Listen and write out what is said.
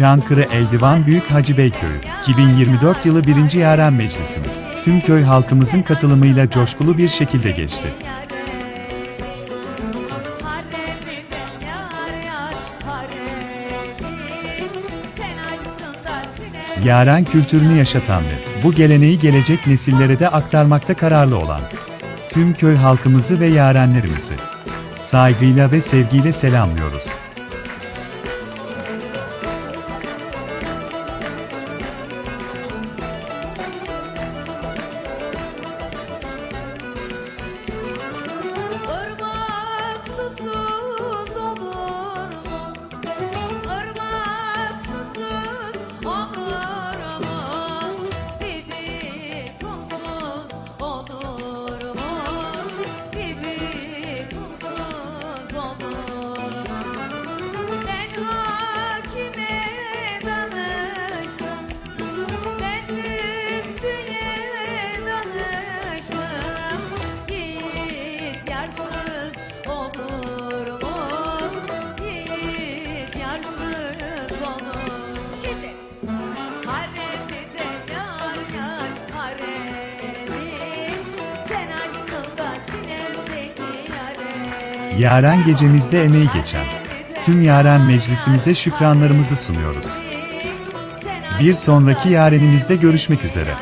Çankırı Eldivan Büyük Hacı Bey Köyü, 2024 yılı 1. Yaren Meclisimiz, tüm köy halkımızın katılımıyla coşkulu bir şekilde geçti. Yaren kültürünü yaşatan ve bu geleneği gelecek nesillere de aktarmakta kararlı olan tüm köy halkımızı ve yarenlerimizi saygıyla ve sevgiyle selamlıyoruz. Yaren gecemizde emeği geçen tüm Yaren Meclisimize şükranlarımızı sunuyoruz. Bir sonraki yarenimizde görüşmek üzere.